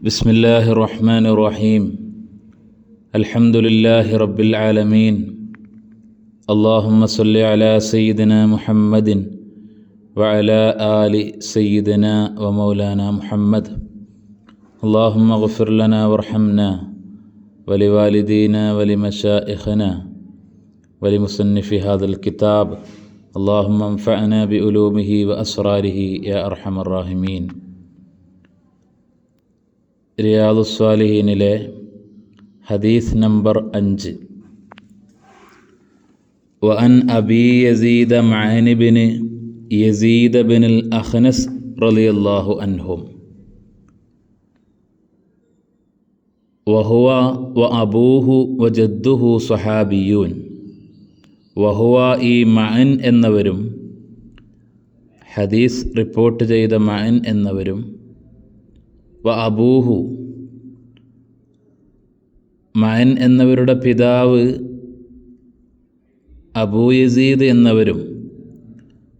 بسم الله الرحمن الرحيم. الحمد لله رب العالمين. اللهم صل على سيدنا محمد وعلى آل سيدنا ومولانا محمد. اللهم اغفر لنا وارحمنا ولوالدينا ولمشائخنا ولمصنف هذا الكتاب. اللهم انفعنا بعلومه وأسراره يا أرحم الراحمين. റിയാദുസ്വാലിഹീനിലെ ഹദീസ് നമ്പർ അഞ്ച്. വഅൻ അബി യസീദ മാനിബിന് യസീദ ബിനിൽ അഹ്നസ് റളിയല്ലാഹു അൻഹും. വഹുവ വ അബൂഹു വ ജദ്ദുഹു സ്വഹാബിയൂൻ. വഹുവ ഈ മഅൻ എന്നവരും ഹദീസ് റിപ്പോർട്ട് ചെയ്ത മഅൻ എന്നവരും വ അബൂഹു. മഅൻ എന്നവരുടെ പിതാവ് അബൂ യസീദ് എന്നവരും.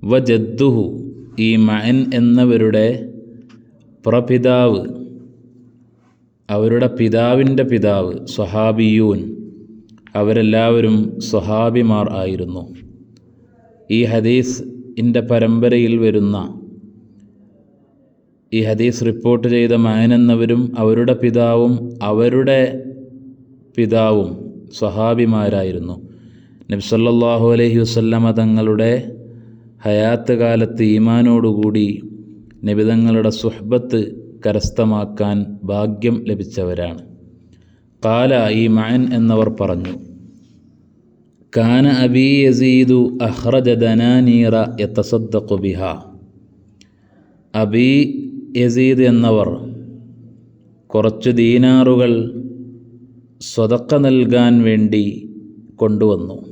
വ ജദ്ദുഹു ഈ മഅൻ എന്നവരുടെ പ്രപിതാവ്. അവരുടെ പിതാവിന്റെ പിതാവ് സ്വഹാബിയൂൻ. അവരെല്ലാവരും സ്വഹാബിമാർ ആയിരുന്നു. ഈ ഹദീസ് ഇന്റെ പരമ്പരയിൽ വരുന്ന ഈ ഹദീസ് റിപ്പോർട്ട് ചെയ്ത മാനെന്നവരും അവരുടെ പിതാവും അവരുടെ പിതാവും സ്വഹാബിമാരായിരുന്നു. നബ്സല്ലാഹു അലഹി വസ്ല്ലമ തങ്ങളുടെ ഹയാത്ത് കാലത്ത് ഈമാനോടുകൂടി നിബിതങ്ങളുടെ സുഹബത്ത് കരസ്ഥമാക്കാൻ ഭാഗ്യം ലഭിച്ചവരാണ്. കാല ഈ മാൻ എന്നവർ പറഞ്ഞു കാന അബി യസീദു അഹ്റജ ദനാനീറ യത്തസദ്ദഖു ബിഹ. അബി യസീദ് എന്നവർ കുറച്ച് ദീനാറുകൾ സ്വതക്ക നൽകാൻ വേണ്ടി കൊണ്ടുവന്നു.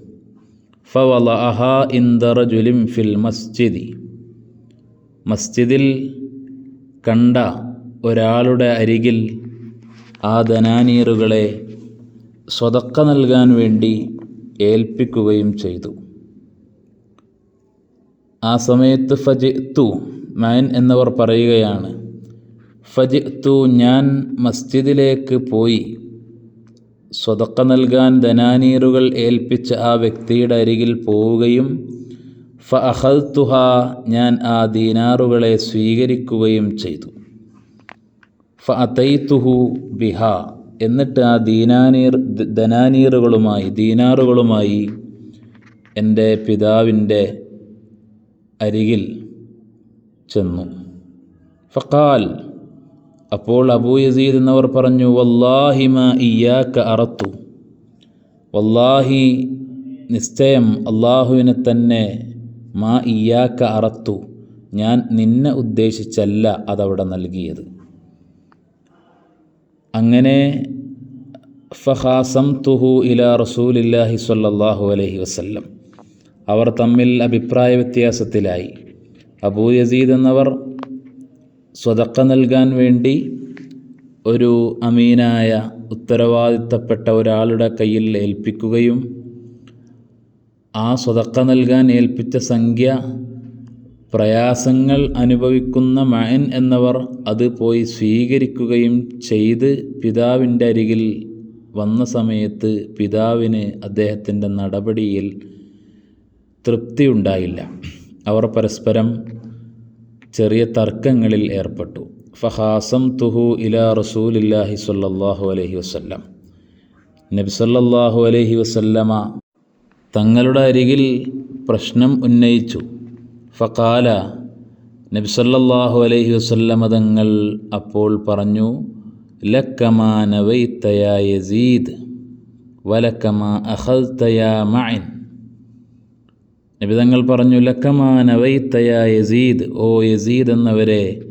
ഫവല അഹ ഇന്ദറജുലിം ഫിൽ മസ്ജിദി. മസ്ജിദിൽ കണ്ട ഒരാളുടെ അരികിൽ ആ ധനാനീറുകളെ സ്വതക്ക നൽകാൻ വേണ്ടി ഏൽപ്പിക്കുകയും ചെയ്തു. ആ സമയത്ത് ഫജ് തു മയൻ എന്നവർ പറയുകയാണ് ഫജ് തു ഞാൻ മസ്ജിദിലേക്ക് പോയി സ്വതക്ക നൽകാൻ ധനാനീറുകൾ ഏൽപ്പിച്ച ആ വ്യക്തിയുടെ അരികിൽ പോവുകയും ഫ അഹൽത്തുഹ ഞാൻ ആ ദീനാറുകളെ സ്വീകരിക്കുകയും ചെയ്തു. ഫ അതൈത്തുഹു ബിഹ എന്നിട്ട് ആ ദീനാനീർ ധനാനീറുകളുമായി ദീനാറുകളുമായി എന്റെ പിതാവിന്റെ അരികിൽ ചെന്നു. ഫക്കാൽ അപ്പോൾ അബൂ യസീദ് എന്നവർ പറഞ്ഞു വല്ലാഹിമ ഇയാക്ക അറത്തു. വല്ലാഹി നിശ്ചയം അള്ളാഹുവിനെ തന്നെ മാ ഇയാക്ക അറത്തു. ഞാൻ നിന്നെ ഉദ്ദേശിച്ചല്ല അതവിടെ നൽകിയത്. അങ്ങനെ ഫഹാസം തുഹു ഇല റസൂലില്ലാഹി സല്ലാഹു അലഹി വസ്ല്ലം. അവർ തമ്മിൽ അഭിപ്രായ വ്യത്യാസത്തിലായി. അബൂ യസീദ് എന്നവർ സ്വതക്ക നൽകാൻ വേണ്ടി ഒരു അമീനായ ഉത്തരവാദിത്തപ്പെട്ട ഒരാളുടെ കയ്യിൽ ഏൽപ്പിക്കുകയും ആ സ്വതക്ക നൽകാൻ ഏൽപ്പിച്ച സംഖ്യ പ്രയാസങ്ങൾ അനുഭവിക്കുന്ന മയൻ എന്നവർ അത് പോയി സ്വീകരിക്കുകയും ചെയ്ത് പിതാവിന്റെ അരികിൽ വന്ന സമയത്ത് പിതാവിന് അദ്ദേഹത്തിന്റെ നടപടിയിൽ തൃപ്തിയുണ്ടായില്ല. അവർ പരസ്പരം ചെറിയ തർക്കങ്ങളിൽ ഏർപ്പെട്ടു. ഫഹാസം തുഹു ഇല റസൂലില്ലാഹി സല്ലാഹു അലഹി വസ്ല്ലാം. നബി സല്ലാഹു അലഹി വസല്ലമ തങ്ങളുടെ അരികിൽ പ്രശ്നം ഉന്നയിച്ചു. ഫക്കാല നബി സല്ലാഹു അലഹി വസല്ലമ തങ്ങൾ അപ്പോൾ പറഞ്ഞു ലക്കമാ നവൈത്തയാ യസീദ് വലക്കമാ അഹൽത്തയാ മഅൻ. നബി തങ്ങൾ പറഞ്ഞു ലക്കമാനവൈത്തയ യസീദ്. ഓ യസീദ് എന്നവരെ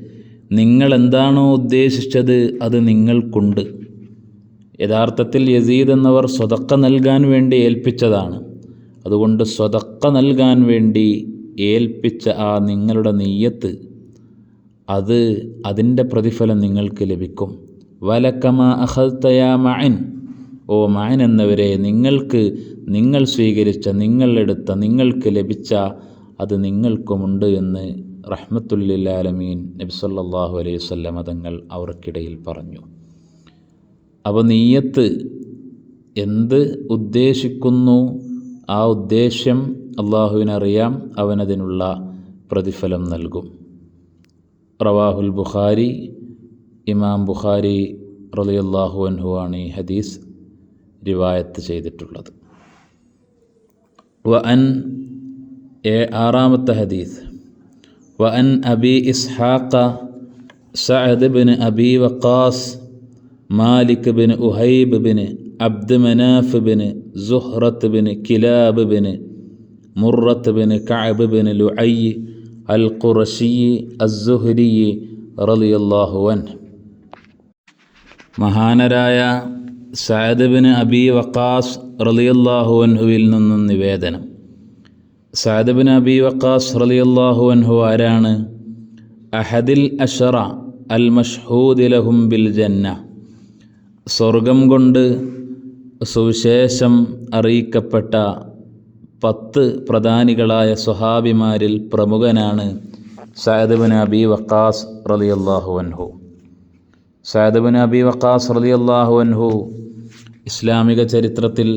നിങ്ങൾ എന്താണോ ഉദ്ദേശിച്ചത് അത് നിങ്ങൾക്കുണ്ട്. യഥാർത്ഥത്തിൽ യസീദ് എന്നവർ സ്വതക്ക നൽകാൻ വേണ്ടി ഏൽപ്പിച്ചതാണ്. അതുകൊണ്ട് സ്വതക്ക നൽകാൻ വേണ്ടി ഏൽപ്പിച്ച ആ നിങ്ങളുടെ നെയ്യത്ത് അത് അതിന്റെ പ്രതിഫലം നിങ്ങൾക്ക് ലഭിക്കും. വലക്കമ അഹൽത്തയാ മഅൻ. ഓ മഅൻ എന്നവരെ നിങ്ങൾക്ക് നിങ്ങൾ സ്വീകരിച്ച നിങ്ങളെടുത്ത നിങ്ങൾക്ക് ലഭിച്ച അത് നിങ്ങൾക്കുമുണ്ട് എന്ന് റഹ്മത്തുല്ലാലമീൻ നബ്സല്ലാഹു അലൈഹി വല്ല തങ്ങൾ അവർക്കിടയിൽ പറഞ്ഞു. അപ്പോൾ നീയത്ത് എന്ത് ഉദ്ദേശിക്കുന്നു? ആ ഉദ്ദേശ്യം അള്ളാഹുവിനറിയാം അവനതിനുള്ള പ്രതിഫലം നൽകും. റവാഹുൽ ബുഖാരി ഇമാം ബുഖാരി റളിയല്ലാഹു അൻഹു ആണ് ഈ ഹദീസ് റിവായത്ത് ചെയ്തിട്ടുള്ളത്. വ അൻ ആറാമത്തെ ഹദീസ്. വ അൻ Abi Ishaq Saad bin Abi Waqqas Malik bin Uhaib bin Abd Manaf bin Zuhrah bin Kilab bin Murrah bin Kaab bin Luay al Qurashi az Zuhri റളിയല്ലാഹു അൻഹു. മഹാനരായ സഅദ് ബിൻ അബി വക്കാസ് റലിയല്ലാഹു അൻഹുവിൽ നിന്നും നിവേദനം. സാദബിന് അബി വക്കാസ് റലിയല്ലാഹു അൻഹു ആരാണ്? അഹദിൽ അഷറ അൽ മഷ്ഹൂദിലഹും ബിൽ ജന്ന. സ്വർഗം കൊണ്ട് സുവിശേഷം അറിയിക്കപ്പെട്ട പത്ത് പ്രധാനികളായ സ്വഹാബിമാരിൽ പ്രമുഖനാണ് സാദബിന് അബി വക്കാസ് റലിയല്ലാഹു അൻഹു. സഅദ് ബിൻ അബി വക്കാസ് റളിയല്ലാഹു അൻഹു ഇസ്ലാമിക ചരിത്രത്തിൽ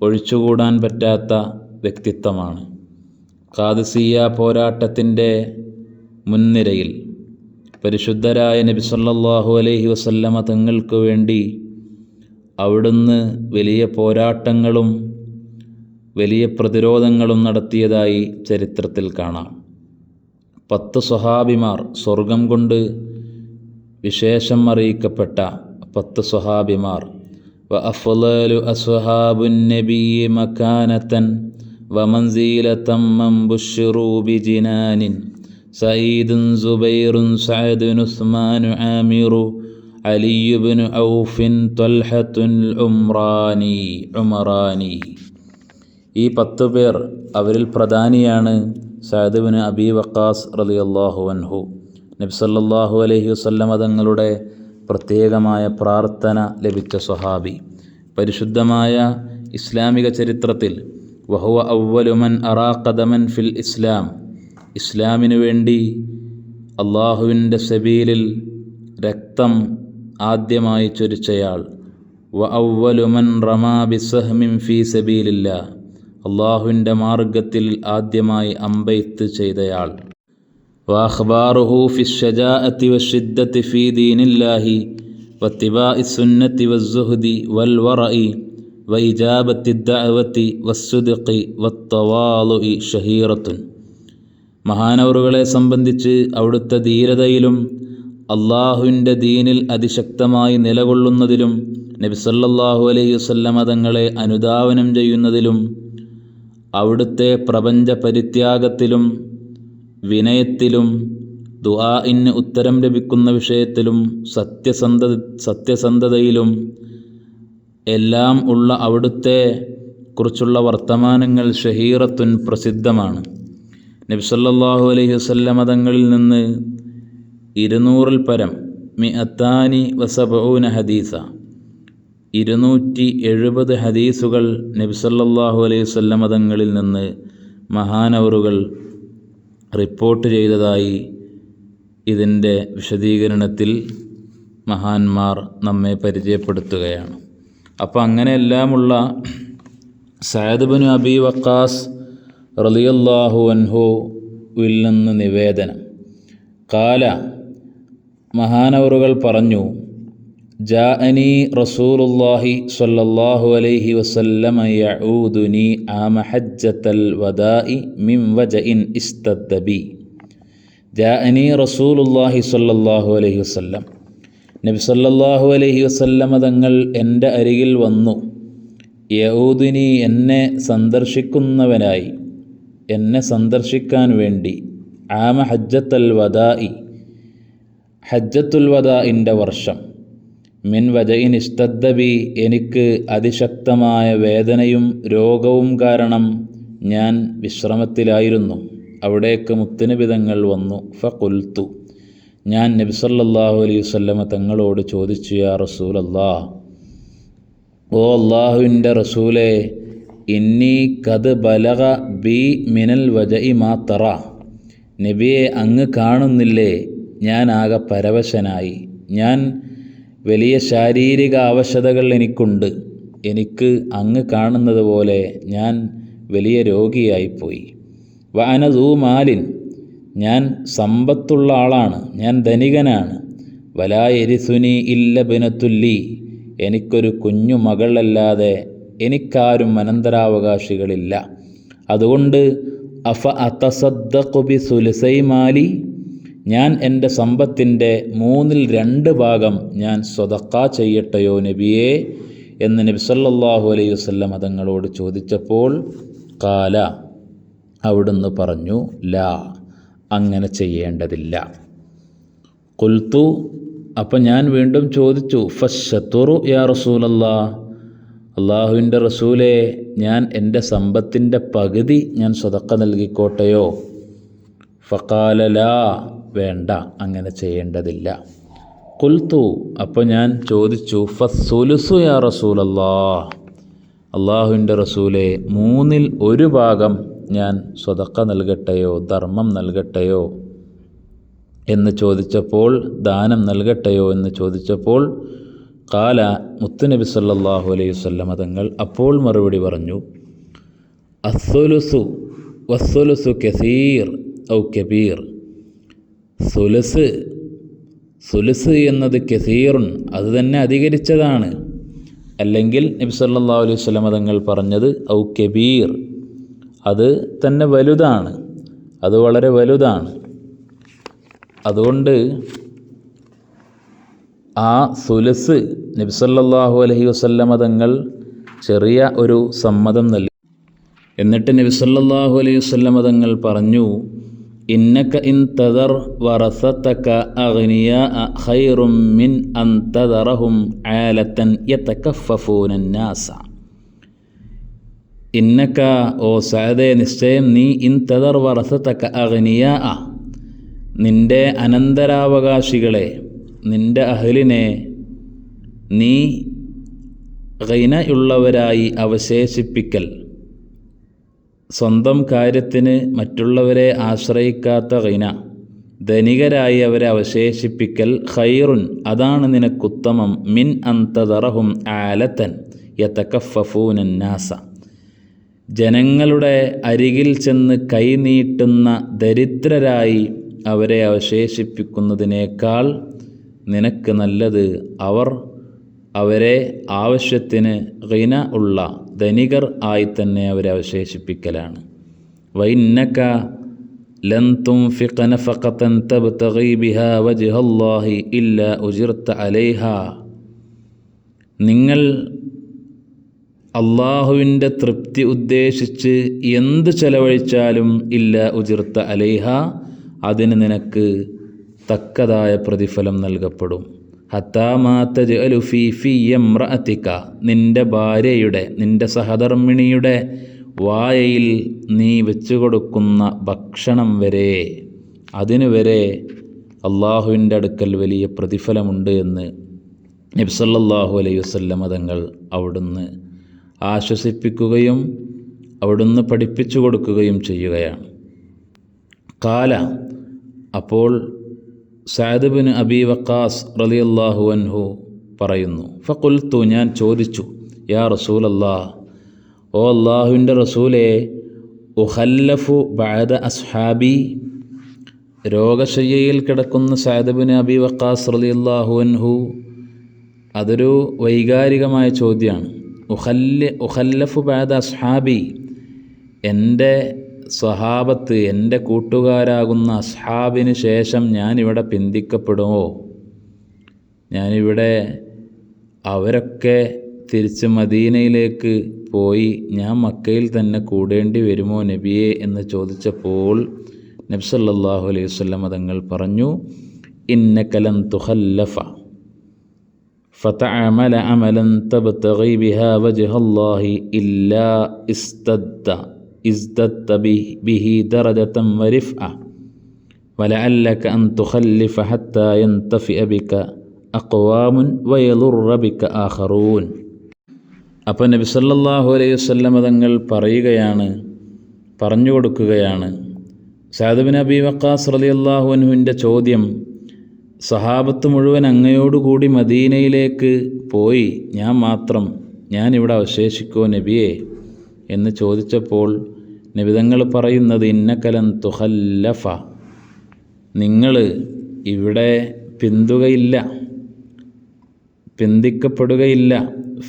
ഒഴിച്ചുകൂടാൻ പറ്റാത്ത വ്യക്തിത്വമാണ്. ഖാദിസിയ പോരാട്ടത്തിന്റെ മുൻനിരയിൽ പരിശുദ്ധരായ നബി സല്ലാഹു അലൈഹി വസല്ലമ തങ്ങൾക്ക് വേണ്ടി അവിടുന്ന് വലിയ പോരാട്ടങ്ങളും വലിയ പ്രതിരോധങ്ങളും നടത്തിയതായി ചരിത്രത്തിൽ കാണാം. പത്ത് സ്വഹാബിമാർ സ്വർഗം കൊണ്ട് വിശേഷം അറിയിക്കപ്പെട്ട പത്ത് സ്വഹാബിമാർ. വ അഫ്ളലു അസ്ഹാബുൻ നബി മക്കാനത്തൻ വമൻസീലത്തം ബുഷിറൂ ബിജിനാനിൻ. സയ്യിദുൻ സുബൈറുൻ സഅദുൻ ഉസ്മാനു ആമിറു അലിയുബ്നു ഔഫിൻ ത്വൽഹത്തുൻ ഉംറാനി ഉമറാനി. ഈ പത്ത് പേർ അവരിൽ പ്രധാനിയാണ് സഅദുബിന് അബി വക്കാസ് റളിയല്ലാഹു അൻഹു. നബ്സല്ലാഹു അലൈഹി വസല്ലമ തങ്ങളുടെ പ്രത്യേകമായ പ്രാർത്ഥന ലഭിച്ച സ്വഹാബി. പരിശുദ്ധമായ ഇസ്ലാമിക ചരിത്രത്തിൽ വഹുവ അവലുമൻ അറാഖദമൻ ഫിൽ ഇസ്ലാം. ഇസ്ലാമിനു വേണ്ടി അള്ളാഹുവിന്റെ സബീലിൽ രക്തം ആദ്യമായി ചൊരിച്ചയാൾ. വ അവലുമൻ റമാ ബിസഹ്മിൻ ഫി സബീലില്ല. അള്ളാഹുവിന്റെ മാർഗത്തിൽ ആദ്യമായി അമ്പെയ്ത്ത് ചെയ്തയാൾ. وأخباره في الشجاعة والشدة في دين الله واتباع السنة والزهد والورع وإجابة الدعوة والصدق والتواضع شهيرة മഹാനവറുകളെ സംബന്ധിച്ച് അവിടുത്തെ ധീരതയിലും അള്ളാഹുവിൻ്റെ ദീനിൽ അതിശക്തമായി നിലകൊള്ളുന്നതിലും നബിസല്ലാഹു അലൈഹി വസല്ലമ തങ്ങളെ അനുധാവനം ചെയ്യുന്നതിലും അവിടുത്തെ പ്രപഞ്ച പരിത്യാഗത്തിലും വിനയത്തിലും ദുആഇന് ഉത്തരം ലഭിക്കുന്ന വിഷയത്തിലും സത്യസന്ധ സത്യസന്ധതയിലും എല്ലാം ഉള്ള അവിടുത്തെ കുറിച്ചുള്ള വർത്തമാനങ്ങൾ ഷഹീറത്തുൻ പ്രസിദ്ധമാണ്. നബ്സല്ലാഹു അലൈഹി വസല്ലമ തങ്ങളിൽ നിന്ന് ഇരുന്നൂറിൽ പരം മി അത്താനി വസബൂന ഹദീസ. ഇരുന്നൂറ്റി എഴുപത് ഹദീസുകൾ നബ്സല്ലാഹു അലൈഹി വസല്ലമ തങ്ങളിൽ നിന്ന് മഹാനവറുകൾ റിപ്പോർട്ട് ചെയ്തതായി ഇതിന്റെ വിശദീകരണത്തിൽ മഹാന്മാർ നമ്മെ പരിചയപ്പെടുത്തുകയാണ്. അപ്പോൾ അങ്ങനെയെല്ലാമുള്ള സയദ്ബിന് അബി വക്കാസ് റലിയല്ലാഹു അൻഹുവിൽ നിന്ന് നിവേദനം. കാല മഹാനവറുകൾ പറഞ്ഞു ജാഅനി റസൂലുല്ലാഹി സ്വല്ലല്ലാഹു അലൈഹി വസല്ലമ യഊദുനി ആമ ഹജ്ജത്തൽ വദാഇ മിൻ വജഇൻ ഇസ്തദ്ദ ജാഅനി റസൂലുല്ലാഹി സ്വല്ലല്ലാഹു അലൈഹി വസല്ലം. നബി സല്ലല്ലാഹു അലൈഹി വസല്ലമ തങ്ങൾ എന്റെ അരികിൽ വന്നു. യഊദുനി എന്നെ സന്ദർശിക്കുന്നവനായി. എന്നെ സന്ദർശിക്കാൻ വേണ്ടി. ആമ ഹജ്ജത്തൽ വദാഇ. ഹജ്ജത്തുൽ വദാഇന്റെ വർഷം. മിൻ വജയിൻ എനിക്ക് അതിശക്തമായ വേദനയും രോഗവും കാരണം ഞാൻ വിശ്രമത്തിലായിരുന്നു. അവിടേക്ക് മുത്തുനിബിതങ്ങൾ വന്നു. ഫകുൽത്തു ഞാൻ നബിസല്ലാഹു അലൈഹി വല്ലമ തങ്ങളോട് ചോദിച്ചു യാ റസൂൽ അല്ലാ ഓ അള്ളാഹുവിന്റെ റസൂലെ ഇന്നി കത് ബലക ബി മിനൽ വജഇ മാ തറ. നബിയെ അങ്ങ് കാണുന്നില്ലേ? ഞാൻ ആകെ പരവശനായി. ഞാൻ വലിയ ശാരീരിക ആവശ്യതകൾ എനിക്കുണ്ട്. എനിക്ക് അങ്ങ് കാണുന്നത് പോലെ ഞാൻ വലിയ രോഗിയായിപ്പോയി. വാനസൂ മാലിൻ. ഞാൻ സമ്പത്തുള്ള ആളാണ്. ഞാൻ ധനികനാണ്. വലായരിസുനി ഇല്ല ബിനത്തുല്ലി എനിക്കൊരു കുഞ്ഞു മകളല്ലാതെ എനിക്കാരും അനന്തരാവകാശികളില്ല. അതുകൊണ്ട് അഫ അത്തസദ്ദഖുബി സുലസൈ മാലി? ഞാൻ എന്റെ സമ്പത്തിന്റെ മൂന്നിൽ രണ്ട് ഭാഗം ഞാൻ സ്വതക്ക ചെയ്യട്ടെയോ നബിയെ എന്ന് നബി സല്ലാഹു അലൈഹി വസല്ലം തങ്ങളോട് ചോദിച്ചപ്പോൾ കാല അവിടുന്ന് പറഞ്ഞു ലാ അങ്ങനെ ചെയ്യേണ്ടതില്ല. കൊൽത്തു അപ്പം ഞാൻ വീണ്ടും ചോദിച്ചു ഫഷത്തുറു യാ റസൂലല്ലാ അള്ളാഹുവിന്റെ റസൂലെ ഞാൻ എന്റെ സമ്പത്തിന്റെ പകുതി ഞാൻ സ്വതക്ക നൽകിക്കോട്ടെയോ? ഫക്കാല ലാ. വേണ്ട അങ്ങനെ ചെയ്യേണ്ടതില്ല. കുൽത്തു അപ്പോൾ ഞാൻ ചോദിച്ചു ഫസുലുസു യാ റസൂലല്ലാ അള്ളാഹുവിന്റെ റസൂലെ മൂന്നിൽ ഒരു ഭാഗം ഞാൻ സ്വതക്ക നൽകട്ടെയോ ധർമ്മം നൽകട്ടെയോ എന്ന് ചോദിച്ചപ്പോൾ ദാനം നൽകട്ടെയോ എന്ന് ചോദിച്ചപ്പോൾ കാല മുത്തുനബി സല്ലാഹു അലൈഹി വസല്ലമ തങ്ങൾ അപ്പോൾ മറുപടി പറഞ്ഞു അസ്സുലുസു വസ്സുലുസു കസീർ ഔ കബീർ. സുലസ് സുലസ് എന്നത് കസീറുൻ അത് തന്നെ അധികരിച്ചതാണ്. അല്ലെങ്കിൽ നബി സല്ലല്ലാഹു അലൈഹി വസല്ലം തങ്ങൾ പറഞ്ഞത് ഔ കബീർ അത് തന്നെ വലുതാണ് അത് വളരെ വലുതാണ്. അതുകൊണ്ട് ആ സുലസ് നബിസല്ലാഹു അലഹി വസല്ലമ തങ്ങൾ ചെറിയ ഒരു സമ്മതം നൽകി. എന്നിട്ട് നബിസല്ലാഹു അലൈഹി വസല്ലമ തങ്ങൾ പറഞ്ഞു ഇന്നക ഇൻ തദർ വറസതക അഗ്നിയ ഖൈറും മിൻ അൻ തദറഹും ആലത്തൻ യതകഫഫൂന ഇന്നക്ക ഓ സഅദേ നിശ്ചയം നീ ഇൻ തദർ വറസതക അഗ്നിയ നിന്റെ അനന്തരാവകാശികളെ നിന്റെ അഹലിനെ നീ ഗൈനയുള്ളവരായി അവശേഷിപ്പിക്കൽ. സ്വന്തം കാര്യത്തിന് മറ്റുള്ളവരെ ആശ്രയിക്കാത്ത ഗൈന ധനികരായി അവരെ അവശേഷിപ്പിക്കൽ ഖൈറുൻ. അതാണ് നിനക്കുത്തമം. മിൻ അന്തതറഹും ആലത്തൻ യതക്കഫൂനന്നാസ ജനങ്ങളുടെ അരികിൽ ചെന്ന് കൈനീട്ടുന്ന ദരിദ്രരായി അവരെ അവശേഷിപ്പിക്കുന്നതിനേക്കാൾ നിനക്ക് നല്ലത് അവർ അവരെ ആവശ്യത്തിന് ഗിന ഉള്ള ധനികർ ആയി തന്നെ അവരെ അവശേഷിപ്പിക്കലാണ്. വൈന്നക്ക ലൻ തുംഫിഖ നഫഖതൻ തബ്തഗി ബിഹാ വജ്ഹല്ലാഹി ഇല്ല അലൈഹ. നിങ്ങൾ അള്ളാഹുവിന്റെ തൃപ്തി ഉദ്ദേശിച്ച് എന്ത് ചെലവഴിച്ചാലും ഇല്ല ഉജിർത്ത അലൈഹ അതിന് നിനക്ക് തക്കതായ പ്രതിഫലം നൽകപ്പെടും. ഹത്താമാത്തലുഫിഫിയമ്രഅത്തിക്ക നിന്റെ ഭാര്യയുടെ നിന്റെ സഹധർമ്മിണിയുടെ വായയിൽ നീ വെച്ചു കൊടുക്കുന്ന ഭക്ഷണം വരെ അതിനു വരെ അള്ളാഹുവിന്റെ അടുക്കൽ വലിയ പ്രതിഫലമുണ്ട് എന്ന് നബ്സല്ലാഹു അലൈഹി വസ്ല്ല തങ്ങൾ അവിടുന്ന് ആശ്വസിപ്പിക്കുകയും അവിടുന്ന് പഠിപ്പിച്ചു കൊടുക്കുകയും ചെയ്യുകയാണ്. കാല അപ്പോൾ സാദബിൻ അബി വക്കാസ് റലിയല്ലാഹു അൻഹു പറയുന്നു ഫക്കുൽത്തു ഞാൻ ചോദിച്ചു യാ റസൂൽ അല്ലാ ഓ അള്ളാഹുവിന്റെ റസൂലെ ഉഹല്ലഫു ബഅദ അസ്ഹാബി രോഗശയ്യയിൽ കിടക്കുന്ന സാദബിന് അബി വക്കാസ് റലിയല്ലാഹു അൻഹു അതൊരു വൈകാരികമായ ചോദ്യമാണ്. ഉഹല്ല ഉഹല്ലഫു ബഅദ അസ്ഹാബി എന്റെ സ്വഹാബത്ത് എൻ്റെ കൂട്ടുകാരാകുന്ന അസ്ഹാബിന് ശേഷം ഞാനിവിടെ പിന്തിക്കപ്പെടുമോ ഞാനിവിടെ അവരൊക്കെ തിരിച്ച് മദീനയിലേക്ക് പോയി ഞാൻ മക്കയിൽ തന്നെ കൂടേണ്ടി വരുമോ നബിയെ എന്ന് ചോദിച്ചപ്പോൾ നബ്സല്ലാഹു അലൈഹി വസല്ലം തങ്ങൾ പറഞ്ഞു ഇന്നക്കലൻ തുഹല്ലഫ فتعمل عملا تبتغي بها وجه الله إلا استد ازددت به, به درجة ورفعة ولعلك أن تخلف حتى ينتفئ بك أقوام ويضر بك آخرون അപ്പോൾ നബി സല്ലല്ലാഹു അലൈഹി വസല്ലമ തങ്ങൾ പറയുകയാണ് പറഞ്ഞു കൊടുക്കുകയാണ് സാദബിൻ അബി വക്കാസ് റലിയല്ലാഹു അനുവിൻ്റെ ചോദ്യം സഹാബത്ത് മുഴുവൻ അങ്ങയോടുകൂടി മദീനയിലേക്ക് പോയി ഞാൻ മാത്രം ഞാൻ ഇവിടെ അവശേഷിക്കോ നബിയെ എന്ന് ചോദിച്ചപ്പോൾ നബിതങ്ങൾ പറയുന്നത് ഇന്നക്കലൻ തുഹല്ലഫ നിങ്ങൾ ഇവിടെ പിന്തുകയില്ല പിന്തിക്കപ്പെടുകയില്ല.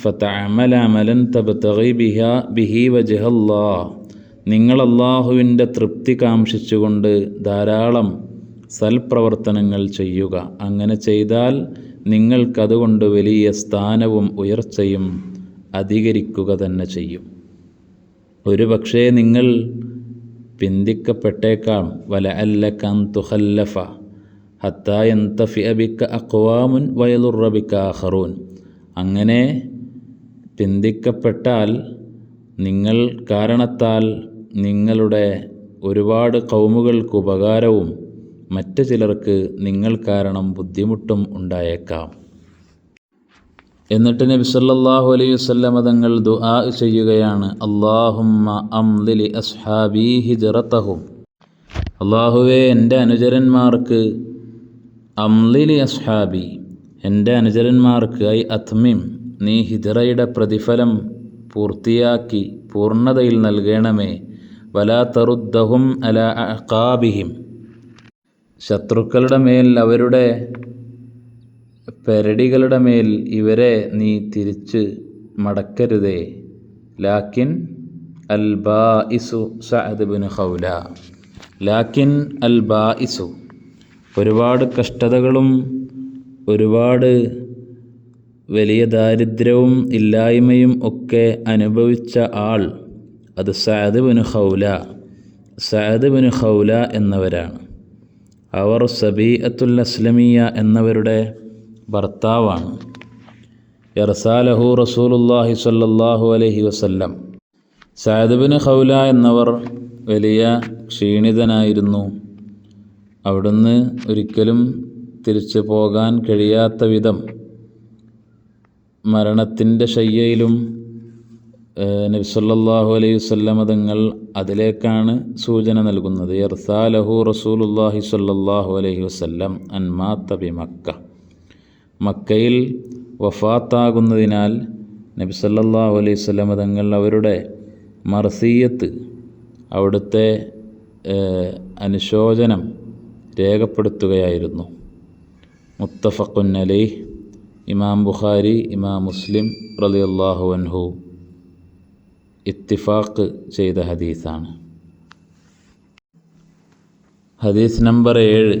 ഫതഅമല അമലൻ തബ്തഗി ബിഹ ബിഹി വജഹല്ലാ നിങ്ങൾ അള്ളാഹുവിന്റെ തൃപ്തി കാംക്ഷിച്ചുകൊണ്ട് ധാരാളം സൽപ്രവർത്തനങ്ങൾ ചെയ്യുക. അങ്ങനെ ചെയ്താൽ നിങ്ങൾക്കതുകൊണ്ട് വലിയ സ്ഥാനവും ഉയർച്ചയും അധികരിക്കുക തന്നെ ചെയ്യും. ഒരു പക്ഷേ നിങ്ങൾ പിന്തിക്കപ്പെട്ടേക്കാം. വല അല്ല തുഹല്ലഫ ഹത്തായന്തഫിഅബിക്ക അക്വാമുൻ വയലുറബിക്ക ആഹറൂൻ അങ്ങനെ പിന്തിക്കപ്പെട്ടാൽ നിങ്ങൾ കാരണത്താൽ നിങ്ങളുടെ ഒരുപാട് കൗമുകൾക്ക് ഉപകാരവും മറ്റു ചിലർക്ക് നിങ്ങൾ കാരണം ബുദ്ധിമുട്ടും ഉണ്ടായേക്കാം. എന്നിട്ട് നബി സല്ലല്ലാഹു അലൈഹി വസല്ലമ തങ്ങൾ ദുആ ചെയ്യുകയാണ്. അല്ലാഹുമ്മ അംലിലി അസ്ഹാബി ഹിജ്റതഹും. അള്ളാഹുവേ എന്റെ അനുചരന്മാർക്ക് അംലിലി അസ്ഹാബി എന്റെ അനുചരന്മാർക്ക് ഐ അത്മിം നീ ഹിജ്റയുടെ പ്രതിഫലം പൂർത്തിയാക്കി പൂർണതയിൽ നൽകണമേ. വലാ തറുദ്ദഹും അല അഖാബിഹിം ശത്രുക്കളുടെ മേൽ അവരുടെ പെരടികളുടെ മേൽ ഇവരെ നീ തിരിച്ച് മടക്കരുതേ. ലാക്കിൻ അൽ ബാഇസു സഅദ് ബിൻ ഹൗല ലാക്കിൻ അൽ ബാഇസു ഒരുപാട് കഷ്ടതകളും ഒരുപാട് വലിയ ദാരിദ്ര്യവും ഇല്ലായ്മയും ഒക്കെ അനുഭവിച്ച ആൾ അത് Saad bin Khawla Saad bin Khawla എന്നവരാണ്. അവർ സബീഅത്തുൽ അസ്ലമിയ എന്നവരുടെ ഭർത്താവാണ്. എർസാലഹു റസൂലുല്ലാഹി സല്ലാഹു അലഹി വസല്ലം. സാദബിന് ഖൗല എന്നവർ വലിയ ക്ഷീണിതനായിരുന്നു. അവിടുന്ന് ഒരിക്കലും തിരിച്ചു പോകാൻ കഴിയാത്ത വിധം മരണത്തിന്റെ ശയ്യയിലും നബി സല്ലല്ലാഹു അലൈഹി വസല്ലമ തങ്ങൾ അതിലേക്കാണ് സൂചന നൽകുന്നത്. ഇർസാലഹു റസൂലുല്ലാഹി സല്ലാഹു അലൈഹി വസ്ല്ലം അൻമാ തബി മക്ക. മക്കയിൽ വഫാത്താകുന്നതിനാൽ നബി സല്ലല്ലാഹു അലൈഹി തങ്ങൾ അവരുടെ മർസീയത്ത് അവിടുത്തെ അനുശോചനം രേഖപ്പെടുത്തുകയായിരുന്നു. മുത്തഫഖുൻ ഇമാം ബുഖാരി ഇമാം മുസ്ലിം റളിയല്ലാഹു അൻഹു ഇത്തിഫാക്ക് ചെയ്ത ഹദീസാണ്. ഹദീസ് നമ്പർ ഏഴ്.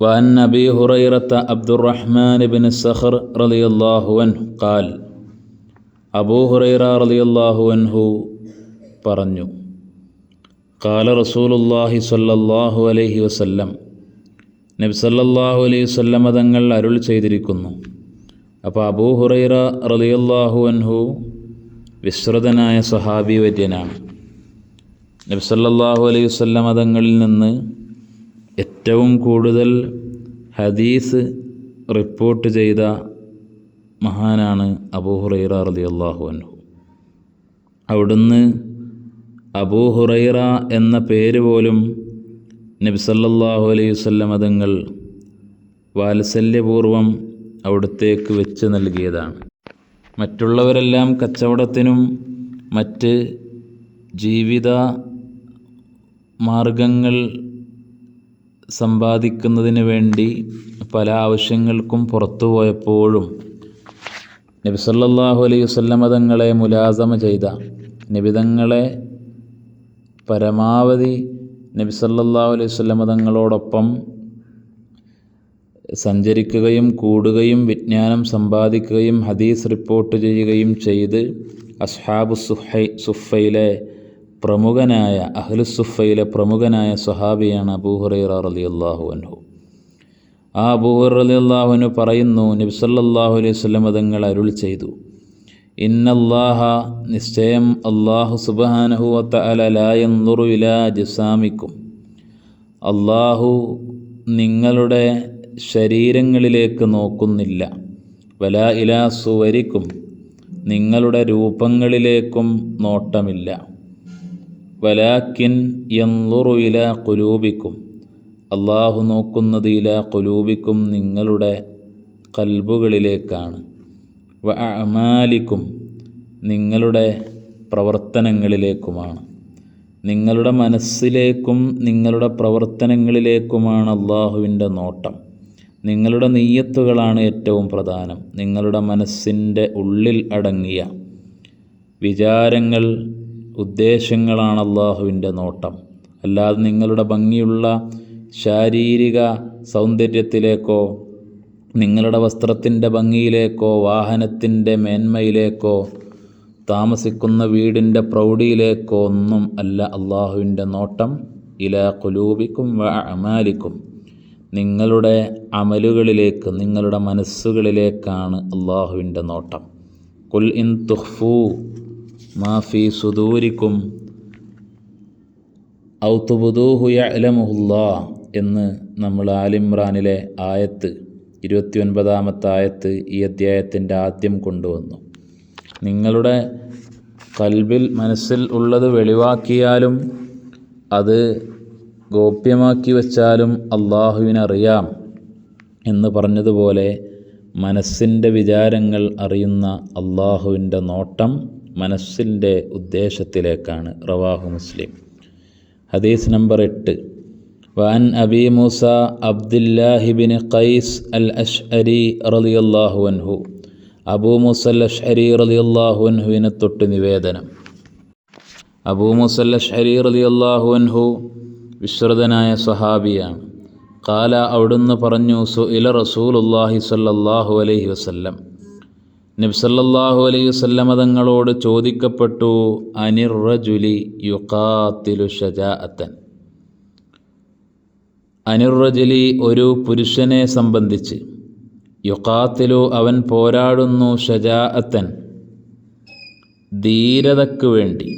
وعن أبي هريرة عبد الرحمن بن الصخر رضي الله عنه قال അബൂ ഹുറൈറ റളിയല്ലാഹു അൻഹു പറഞ്ഞു കാല റസൂലുല്ലാഹി സ്വല്ലല്ലാഹു അലൈഹി വസല്ലം നബി സല്ലല്ലാഹു അലൈഹി വസല്ലം തങ്ങൾ അരുൾ ചെയ്തിരിക്കുന്നു അപ്പോൾ അബൂ ഹുറൈറ റളിയല്ലാഹു അൻഹു വിശ്രുതനായ സഹാബി വര്യനാണ് നബി സല്ലല്ലാഹു അലൈഹി വസല്ലം തങ്ങളിൽ നിന്ന് ഏറ്റവും കൂടുതൽ ഹദീസ് റിപ്പോർട്ട് ചെയ്ത മഹാനാണ് അബൂഹുറൈറ അള്ളാഹു അൻഹു. അവിടുന്ന് അബൂഹുറൈറ എന്ന പേര് പോലും നബ്സല്ലാഹു അലൈഹി വസല്ലം തങ്ങൾ വാത്സല്യപൂർവം അവിടത്തേക്ക് വെച്ച് നൽകിയതാണ്. മറ്റുള്ളവരെല്ലാം കച്ചവടത്തിനും മറ്റ് ജീവിത മാർഗങ്ങൾ സമ്പാദിക്കുന്നതിന് വേണ്ടി പല ആവശ്യങ്ങൾക്കും പുറത്തു പോയപ്പോഴും നബി സല്ലല്ലാഹു അലൈഹി വസല്ലമ തങ്ങളെ മുലാസമ ചെയ്ത നിബിതങ്ങളെ പരമാവധി നബി സല്ലല്ലാഹു അലൈഹി വസല്ലമ തങ്ങളോടൊപ്പം സഞ്ചരിക്കുകയും കൂടുകയും വിജ്ഞാനം സമ്പാദിക്കുകയും ഹദീസ് റിപ്പോർട്ട് ചെയ്യുകയും ചെയ്ത് അസ്ഹാബു സുഹൈ സുഫയിലെ പ്രമുഖനായ അഹ്ലുസുഫയിലെ പ്രമുഖനായ സ്വഹാബിയാണ് അബൂഹുറൈറ അള്ളാഹു അൻഹു. ആ അബൂഹുർ അലി അള്ളാഹുനു പറയുന്നു നബി സല്ലല്ലാഹു അലൈഹി വസല്ലം തങ്ങൾ അരുൾ ചെയ്തു. ഇന്നല്ലാഹ നിശ്ചയം അള്ളാഹു ലാ യൻദുറു ഇലാ ജിസാമിക്കും. അള്ളാഹു നിങ്ങളുടെ ശരീരങ്ങളിലേക്ക് നോക്കുന്നില്ല. വലാ ഇലാ സുവരിക്കും. നിങ്ങളുടെ രൂപങ്ങളിലേക്കും നോട്ടമില്ല. വലാക്കിൻ യന്ലുറു ഇല കുലൂബിക്കും അള്ളാഹു നോക്കുന്നത് ഇല കുലൂബിക്കും നിങ്ങളുടെ കൽബുകളിലേക്കാണ്. വ അമാലിക്കും നിങ്ങളുടെ പ്രവർത്തനങ്ങളിലേക്കുമാണ്. നിങ്ങളുടെ മനസ്സിലേക്കും നിങ്ങളുടെ പ്രവർത്തനങ്ങളിലേക്കുമാണ് അള്ളാഹുവിന്റെ നോട്ടം. നിങ്ങളുടെ നെയ്യത്തുകളാണ് ഏറ്റവും പ്രധാനം. നിങ്ങളുടെ മനസ്സിന്റെ ഉള്ളിൽ അടങ്ങിയ വിചാരങ്ങൾ ഉദ്ദേശങ്ങളാണ് അള്ളാഹുവിന്റെ നോട്ടം. അല്ലാതെ നിങ്ങളുടെ ഭംഗിയുള്ള ശാരീരിക സൗന്ദര്യത്തിലേക്കോ നിങ്ങളുടെ വസ്ത്രത്തിന്റെ ഭംഗിയിലേക്കോ വാഹനത്തിന്റെ മേന്മയിലേക്കോ താമസിക്കുന്ന വീടിന്റെ പ്രൗഢിയിലേക്കോ ഒന്നും അല്ല അള്ളാഹുവിന്റെ നോട്ടം. ഇല കുലൂബിക്കും വ അമാലിക്കും. നിങ്ങളുടെ അമലുകളിലേക്ക് നിങ്ങളുടെ മനസ്സുകളിലേക്കാണ് അള്ളാഹുവിന്റെ നോട്ടം. കുൽ ഇൻ തുഹ്ഫു മാഫി സുദൂരിക്കും ഔത്തുബുദൂഹു യഅലമുല്ലാ എന്ന് നമ്മൾ ആലിമ്രാനിലെ ആയത്ത് ഇരുപത്തിയൊൻപതാമത്തെ ആയത്ത് ഈ അധ്യായത്തിന്റെ ആദ്യം കൊണ്ടുവന്നു. നിങ്ങളുടെ കൽബിൽ മനസ്സിൽ ഉള്ളത് വെളിവാക്കിയാലും അത് ഗോപ്യമാക്കി വച്ചാലും അള്ളാഹുവിനറിയാം എന്ന് പറഞ്ഞതുപോലെ മനസ്സിന്റെ വിചാരങ്ങൾ അറിയുന്ന അള്ളാഹുവിന്റെ നോട്ടം മനസ്സിൻ്റെ ഉദ്ദേശത്തിലേക്കാണ് റവാഹു മുസ്ലിം ഹദീസ് നമ്പർ എട്ട് وعن أبي موسى عبد الله بن قيس الأشعري رضي الله عنه അബൂ മുസൽ അഷ്അരി റളിയല്ലാഹു അൻഹുവിനെ തൊട്ട് നിവേദനം അബൂ മുസൽ അഷ്അരി റളിയല്ലാഹു അൻഹു വിശ്രുതനായ സ്വഹാബിയാണ് കാല അവിടുന്ന് പറഞ്ഞു സുഇല റസൂലുല്ലാഹി സ്വല്ലല്ലാഹു അലൈഹി വസല്ലം നബ്സല്ലാഹു അലൈഹി തങ്ങളോട് ചോദിക്കപ്പെട്ടു അനിർ റജുലി യുഖാത്തിലു ഷജാഅത്തൻ അനിർറജലി ഒരു പുരുഷനെ സംബന്ധിച്ച് യുക്കാത്തിലു അവൻ പോരാടുന്നു ഷജാഅത്തൻ ധീരതയ്ക്ക് വേണ്ടി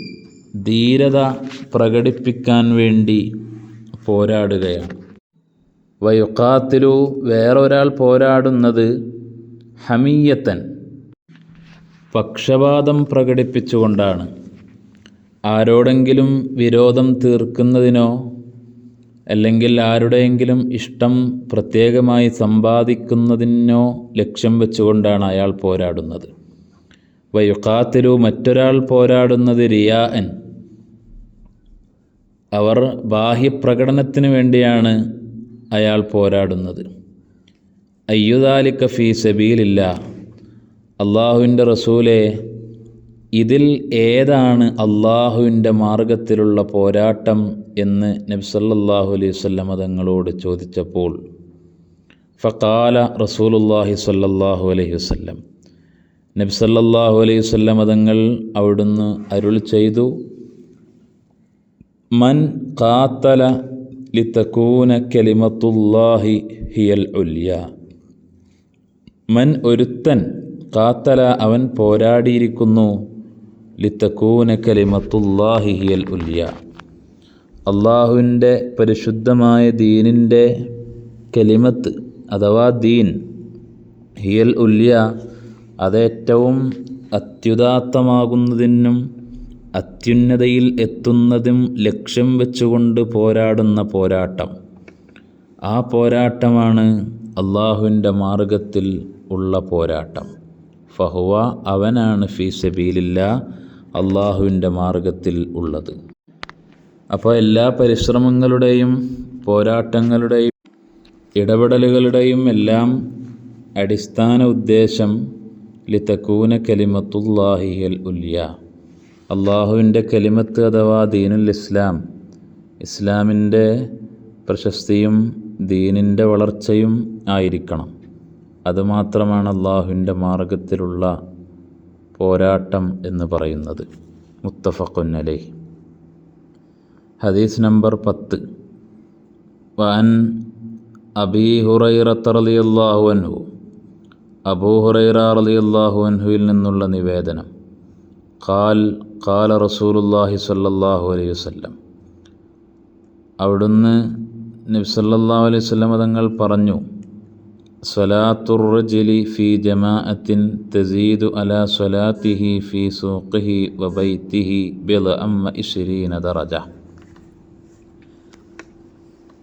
ധീരത പ്രകടിപ്പിക്കാൻ വേണ്ടി പോരാടുകയാണ്. വയുക്കാത്തിലു വേറൊരാൾ പോരാടുന്നത് ഹമീയത്തൻ പക്ഷപാതം പ്രകടിപ്പിച്ചുകൊണ്ടാണ്. ആരോടെങ്കിലും വിരോധം തീർക്കുന്നതിനോ അല്ലെങ്കിൽ ആരുടെയെങ്കിലും ഇഷ്ടം പ്രത്യേകമായി സമ്പാദിക്കുന്നതിനോ ലക്ഷ്യം വെച്ചുകൊണ്ടാണ് അയാൾ പോരാടുന്നത്. വയുക്കാത്തിരു മറ്റൊരാൾ പോരാടുന്നത് റിയാൻ അവർ ബാഹ്യപ്രകടനത്തിന് വേണ്ടിയാണ് അയാൾ പോരാടുന്നത്. അയ്യുദാലിക്ക ഫീ സബീലില്ല. അള്ളാഹുവിന്റെ റസൂലെ ഇതിൽ ഏതാണ് അള്ളാഹുവിന്റെ മാർഗത്തിലുള്ള പോരാട്ടം എന്ന് നബ്സല്ലാഹു അലൈഹി വസല്ലമ തങ്ങളോട് ചോദിച്ചപ്പോൾ ഫക്കാല റസൂലുല്ലാഹി സല്ലല്ലാഹു അലൈഹി വസല്ലം. നബ്സല്ലാഹു അലൈഹി വസല്ലമ തങ്ങൾ അവിടുന്ന് അരുൾ ചെയ്തു മൻ കാത്തല ലിത്തക്കൂന കലിമത്തുല്ലാഹി ഹിയൽ ഉല്യ. മൻ ഒരുത്തൻ കാത്തല അവൻ പോരാടിയിരിക്കുന്നു. ലിത്തക്കൂന കലിമത്തുല്ലാഹിഹിയൽ ഉല്യ. അള്ളാഹുവിന്റെ പരിശുദ്ധമായ ദീനിന്റെ കലിമത്ത് അഥവാ ദീൻ ഹിയൽ ഉല്യ അതേറ്റവും അത്യുദാത്തമാകുന്നതിനും അത്യുന്നതയിൽ എത്തുന്നതും ലക്ഷ്യം വെച്ചുകൊണ്ട് പോരാടുന്ന പോരാട്ടം. ആ പോരാട്ടമാണ് അള്ളാഹുവിന്റെ മാർഗത്തിൽ ഉള്ള പോരാട്ടം. ഫഹുവ അവനാണ് ഫീ സബീലില്ല അള്ളാഹുവിന്റെ മാർഗത്തിൽ ഉള്ളത്. അപ്പോൾ എല്ലാ പരിശ്രമങ്ങളുടെയും പോരാട്ടങ്ങളുടെയും ഇടപെടലുകളുടെയും എല്ലാം അടിസ്ഥാന ഉദ്ദേശം ലിത്തക്കൂന കലിമത്തുല്ലാഹിയൽ ഉല്യ. അള്ളാഹുവിന്റെ കലിമത്ത് അഥവാ ദീനുൽ ഇസ്ലാം ഇസ്ലാമിന്റെ പ്രശസ്തിയും ദീനിന്റെ വളർച്ചയും ആയിരിക്കണം. അതുമാത്രമാണ് അള്ളാഹുവിന്റെ മാർഗത്തിലുള്ള പോരാട്ടം എന്ന് പറയുന്നത്. മുത്തഫഖുൻ ഹദീസ് നമ്പർ പത്ത്. വൻ അബീ ഹുറൈറത്ത് റളിയല്ലാഹു അൻഹു. അബൂ ഹുറൈറ റളിയല്ലാഹു അൻഹുവിൽ നിന്നുള്ള നിവേദനം. ഖാൽ ഖാല റസൂലുല്ലാഹി സ്വല്ലല്ലാഹു അലൈഹി വസല്ലം. അവിടുന്ന് നബ്സല്ലാ അലൈഹി വസല്ലം തങ്ങൾ പറഞ്ഞു സ്വലാത്തുർ റജുലി ഫി ജമാഅത്തിൻ തസീദു അലാ സ്വലാത്തിഹി ഫി സൂഖിഹി വബൈത്തിഹി അമ്മ വഇശ്രീന ദറജ.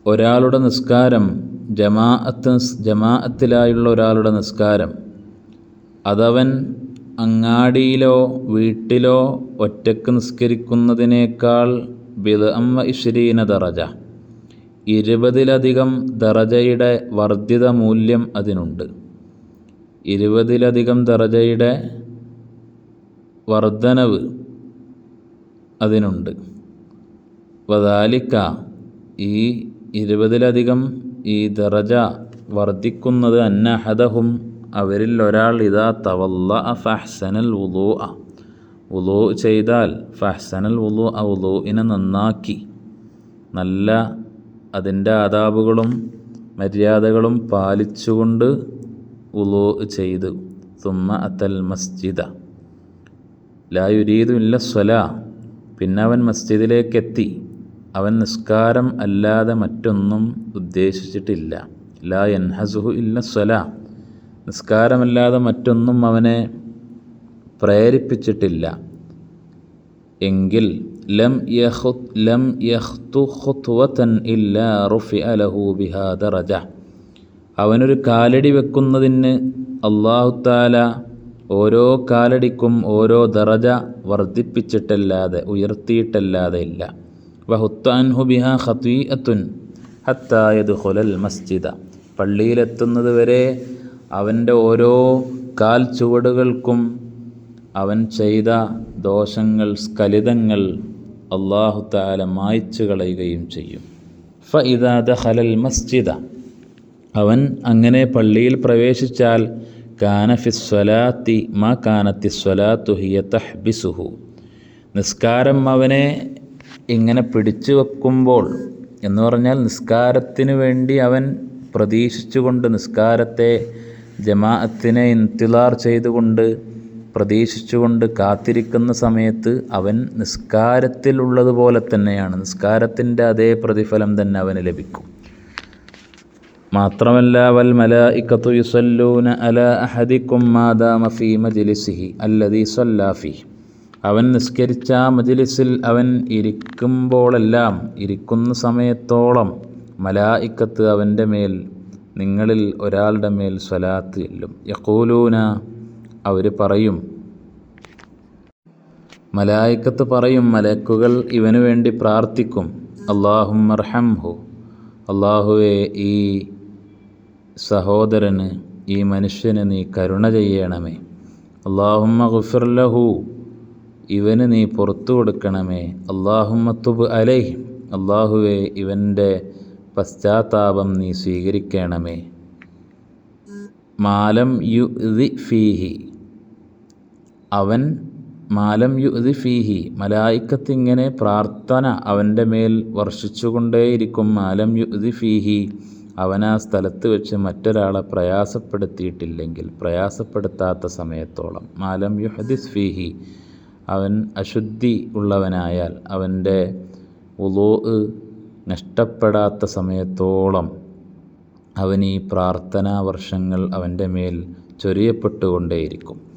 ഒരാളുടെ നിസ്കാരം ജമാഅത്ത് ജമാഅത്തിലായുള്ള ഒരാളുടെ നിസ്കാരം അതവൻ അങ്ങാടിയിലോ വീട്ടിലോ ഒറ്റയ്ക്ക് നിസ്കരിക്കുന്നതിനേക്കാൾ ബിദ്അം ഇഷ്രീന ദറജ. ഇരുപതിലധികം ദറജയുടെ വർദ്ധിത മൂല്യം അതിനുണ്ട്. ഇരുപതിലധികം ദറജയുടെ വർധനവ് അതിനുണ്ട്. വദാലിക്ക ഈ ഇരുപതിലധികം ഈ ദറജ വർദ്ധിക്കുന്നത് അന്നഹദഹും അവരിൽ ഒരാൾ ഇതാ തവല്ല ഫഹ്സനൽ അ ഉദോ ചെയ്താൽ ഫഹ്സനൽ അ ആ ഇനെ നന്നാക്കി. നല്ല അതിന്റെ ആദാബുകളും മര്യാദകളും പാലിച്ചുകൊണ്ട് ഉലോ ചെയ്തു. തുമ്മ അത്തൽ മസ്ജിദ ലായുരീതു ഇല്ല സ്വല. പിന്നെ അവൻ മസ്ജിദിലേക്കെത്തി. അവൻ നിസ്കാരം അല്ലാതെ മറ്റൊന്നും ഉദ്ദേശിച്ചിട്ടില്ല. ലാ എൻഹസുഹു ഇല്ല സ്വല. നിസ്കാരമല്ലാതെ മറ്റൊന്നും അവനെ പ്രേരിപ്പിച്ചിട്ടില്ല. എങ്കിൽ ലം ലം യഹ്തു ഖുത്വതൻ ഇല്ലാ റുഫിഅ ലഹു ബിഹാ ദറജ അവനൊരു കാലടി വെക്കുന്നതിന് അള്ളാഹുത്താല ഓരോ കാലടിക്കും ഓരോ ദറജ വർദ്ധിപ്പിച്ചിട്ടല്ലാതെ ഉയർത്തിയിട്ടല്ലാതെ ഇല്ല. വഹുത്താൻഹു ബിഹ ഖതീഅത്തുൻ ഹത്തായത് ഹുലൽ മസ്ജിദ. പള്ളിയിലെത്തുന്നത് വരെ അവന്റെ ഓരോ കാൽ ചുവടുകൾക്കും അവൻ ചെയ്ത ദോഷങ്ങൾ സ്കലിതങ്ങൾ അള്ളാഹു താല മായ്ച്ചു കളയുകയും ചെയ്യും. ഫ ഇതാദ ഹലൽ മസ്ജിദ. അവൻ അങ്ങനെ പള്ളിയിൽ പ്രവേശിച്ചാൽ കാനഫിസ്വലാത്തി മാ കാനത്തി സ്വലാത്തു ഹിയ തഹ്ബിസുഹു. നിസ്കാരം അവനെ ഇങ്ങനെ പിടിച്ചു വെക്കുമ്പോൾ എന്ന് പറഞ്ഞാൽ നിസ്കാരത്തിന് വേണ്ടി അവൻ പ്രതീക്ഷിച്ചുകൊണ്ട് നിസ്കാരത്തെ ജമാഅത്തിനെ ഇന്തിലാർ ചെയ്തുകൊണ്ട് പ്രതീക്ഷിച്ചുകൊണ്ട് കാത്തിരിക്കുന്ന സമയത്ത് അവൻ നിസ്കാരത്തിലുള്ളതുപോലെ തന്നെയാണ്. നിസ്കാരത്തിന്റെ അതേ പ്രതിഫലം തന്നെ അവന് ലഭിക്കും. മാത്രമല്ല വൽ മലായിക്കത്തു യുസല്ലൂന അല അഹദിക്കും മാതാ ഫീ മജ്ലിസിഹി അല്ലദീ സല്ലാഫി അവൻ നിസ്കരിച്ച മജ്ലിസിൽ അവൻ ഇരിക്കുമ്പോഴെല്ലാം ഇരിക്കുന്ന സമയത്തോളം മലായിക്കത്ത് അവന്റെ മേൽ നിങ്ങളിൽ ഒരാളുടെ മേൽ സ്വലാത്ത് ചെല്ലും. യക്കൂലൂന അവർ പറയും. മലായിക്കത്ത് പറയും മലക്കുകൾ ഇവനു വേണ്ടി പ്രാർത്ഥിക്കും. അള്ളാഹും മർഹംഹു അള്ളാഹുവെ ഈ സഹോദരന് ഈ മനുഷ്യന് നീ കരുണ ചെയ്യണമേ. അള്ളാഹുമ്മ ഗുഫിർലഹു ഇവന് നീ പുറത്തു കൊടുക്കണമേ. അള്ളാഹുമ്മ തുബ് അലൈഹ്. അള്ളാഹുവെ ഇവന്റെ പശ്ചാത്താപം നീ സ്വീകരിക്കണമേ. മാലം യു ഫീഹി. അവൻ മാലം യുതി ഫീഹി മലായിക്കത്ത് ഇങ്ങനെ പ്രാർത്ഥന അവന്റെ മേൽ വർഷിച്ചുകൊണ്ടേയിരിക്കും മാലം യുതി ഫീഹി. അവൻ ആ സ്ഥലത്ത് വെച്ച് മറ്റൊരാളെ പ്രയാസപ്പെടുത്തിയിട്ടില്ലെങ്കിൽ പ്രയാസപ്പെടുത്താത്ത സമയത്തോളം മാലം യുഹദിസ് ഫീഹി. അവൻ അശുദ്ധി ഉള്ളവനായാൽ അവന്റെ ഉലോ നഷ്ടപ്പെടാത്ത സമയത്തോളം അവൻ ഈ പ്രാർത്ഥനാ വർഷങ്ങൾ അവന്റെ മേൽ ചൊരിയപ്പെട്ടുകൊണ്ടേയിരിക്കും.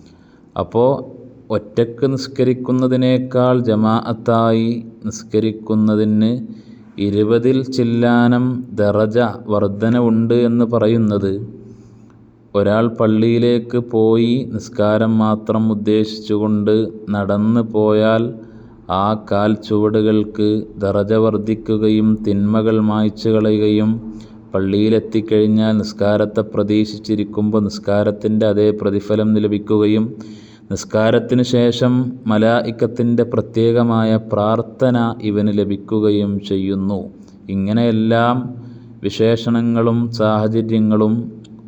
അപ്പോൾ ഒറ്റയ്ക്ക് നിസ്കരിക്കുന്നതിനേക്കാൾ ജമാഅത്തായി നിസ്കരിക്കുന്നതിന് ഇരുപതിൽ ചില്ലാനം ദറജ വർധനവുണ്ട് എന്ന് പറയുന്നത് ഒരാൾ പള്ളിയിലേക്ക് പോയി നിസ്കാരം മാത്രം ഉദ്ദേശിച്ചുകൊണ്ട് നടന്നു പോയാൽ ആ കാൽ ചുവടുകൾക്ക് ദറജ വർദ്ധിക്കുകയും തിന്മകൾ മായ്ച്ചു കളയുകയും പള്ളിയിലെത്തിക്കഴിഞ്ഞാൽ നിസ്കാരത്തെ പ്രതീക്ഷിച്ചിരിക്കുമ്പോൾ നിസ്കാരത്തിന്റെ അതേ പ്രതിഫലം ലഭിക്കുകയും നിസ്കാരത്തിന് ശേഷം മലായിക്കത്തിന്റെ പ്രത്യേകമായ പ്രാർത്ഥന ഇവന് ലഭിക്കുകയും ചെയ്യുന്നു. ഇങ്ങനെയെല്ലാം വിശേഷണങ്ങളും സാഹചര്യങ്ങളും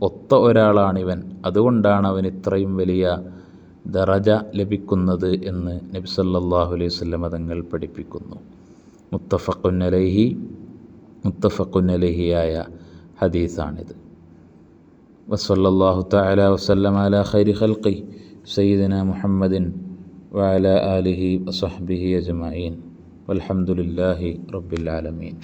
ഒത്ത ഒരാളാണിവൻ. അതുകൊണ്ടാണ് അവൻ ഇത്രയും വലിയ ദറജ ലഭിക്കുന്നത് എന്ന് നബി അലൈഹി വസല്ലം തങ്ങൾ പഠിപ്പിക്കുന്നു. മുത്തഫഖുൻ അലൈഹി മുത്തഫഖുൻ അലൈഹിയായ ഹദീസാണിത് വസല്ലല്ലാഹു തആല വസല്ലം അലാ ഖൈരി ഖൽഖി സയ്യിദന മുഹമ്മദിൻ വഅല ആലിഹി വസഹ്ബിഹി അജ്മഈൻ വൽഹംദുലില്ലാഹി റബ്ബിൽ ആലമീൻ